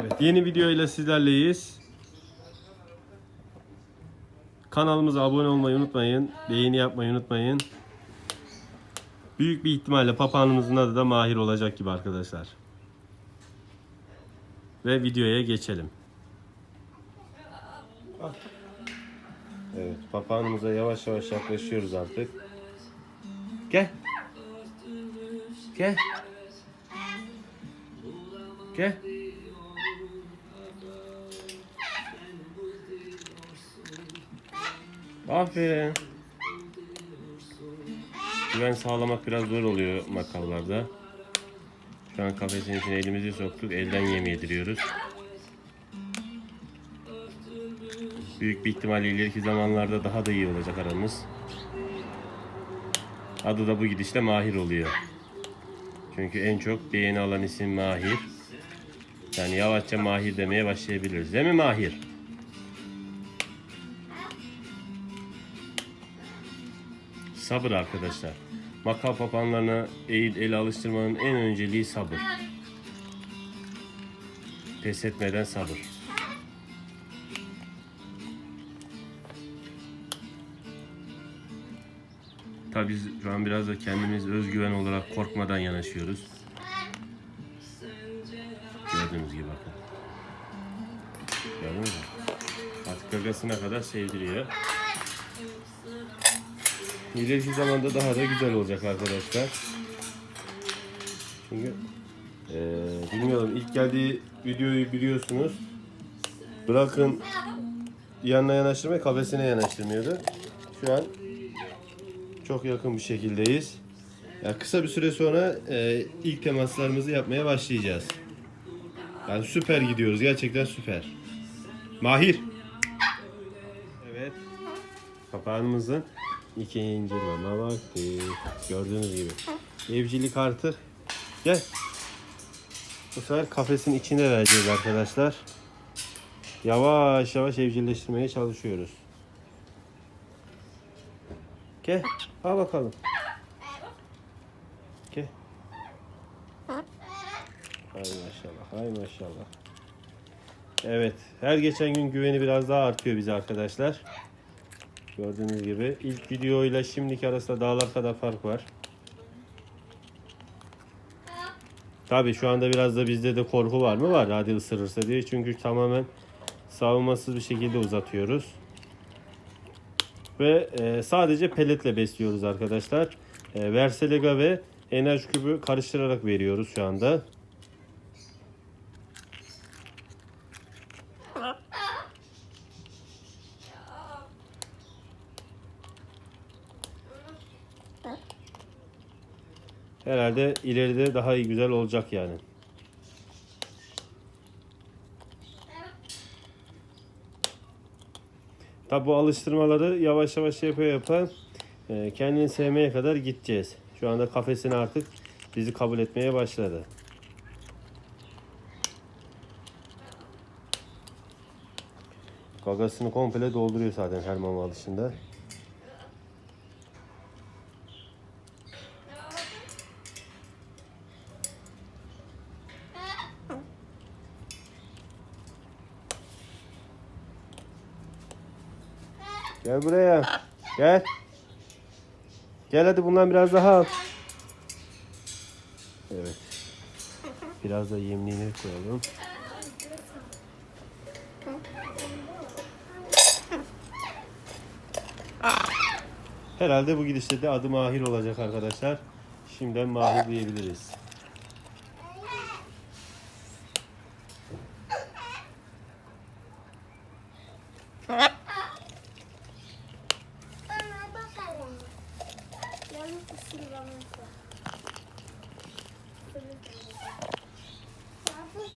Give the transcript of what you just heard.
Evet, yeni video ile sizlerleyiz. Kanalımıza abone olmayı unutmayın. Beğeni yapmayı unutmayın. Büyük bir ihtimalle papağanımızın adı da Mahir olacak gibi arkadaşlar. Ve videoya geçelim. Evet, papağanımıza yavaş yavaş yaklaşıyoruz artık. Gel. Gel. Gel. Aferin. Güven sağlamak biraz zor oluyor makallarda. Şu an kafesin içine elimizi soktuk. Elden yem yediriyoruz. Büyük bir ihtimalle ileriki zamanlarda daha da iyi olacak aramız. Adı da bu gidişle Mahir oluyor. Çünkü en çok beğeni alan isim Mahir. Yani yavaşça Mahir demeye başlayabiliriz. Değil mi Mahir? Sabır arkadaşlar. Makal papağanlarına eğil ele alıştırmanın en önceliği sabır. Pes etmeden sabır. Tabii biz şu an biraz da kendimiz özgüven olarak korkmadan yanaşıyoruz. Gördüğünüz gibi bakın. Gördünüz mü? Artık gagasına kadar sevdiriyor. İleriki zamanda daha da güzel olacak arkadaşlar. Çünkü eee, bilmiyorum ilk geldiği videoyu biliyorsunuz. Bırakın yanına yanaştırmayı kafesine yanaştırmıyordu. Şu an çok yakın bir şekildeyiz. Ya kısa bir süre sonra eee, ilk temaslarımızı yapmaya başlayacağız. Yani süper gidiyoruz. Gerçekten süper. Mahir. Evet. Papağanımızın ikinci mama vakti. Gördüğünüz gibi. Evcilik artık. Gel. Bu sefer kafesin içine vereceğiz arkadaşlar. Yavaş yavaş evcilleştirmeye çalışıyoruz. Gel. Al bakalım. Gel. Hay maşallah. Hay maşallah. Evet. Her geçen gün güveni biraz daha artıyor bize arkadaşlar. Gördüğünüz gibi ilk videoyla şimdiki arasında dağlar kadar fark var. Tabi şu anda biraz da bizde de korku var mı? Var hadi ısırırsa diye. Çünkü tamamen savunmasız bir şekilde uzatıyoruz. Ve e, sadece peletle besliyoruz arkadaşlar. E, Verselega ve enerji kübü karıştırarak veriyoruz şu anda. Herhalde ileride daha iyi güzel olacak yani. Tabi bu alıştırmaları yavaş yavaş yapa yapa e, kendini sevmeye kadar gideceğiz. Şu anda kafesine artık bizi kabul etmeye başladı. Gagasını komple dolduruyor zaten her mama alışında. Gel buraya. Gel. Gel hadi bundan biraz daha al. Evet. Biraz da yemliğini koyalım. Herhalde bu gidişte de adı Mahir olacak arkadaşlar. Şimdiden Mahir diyebiliriz. Спасибо вам.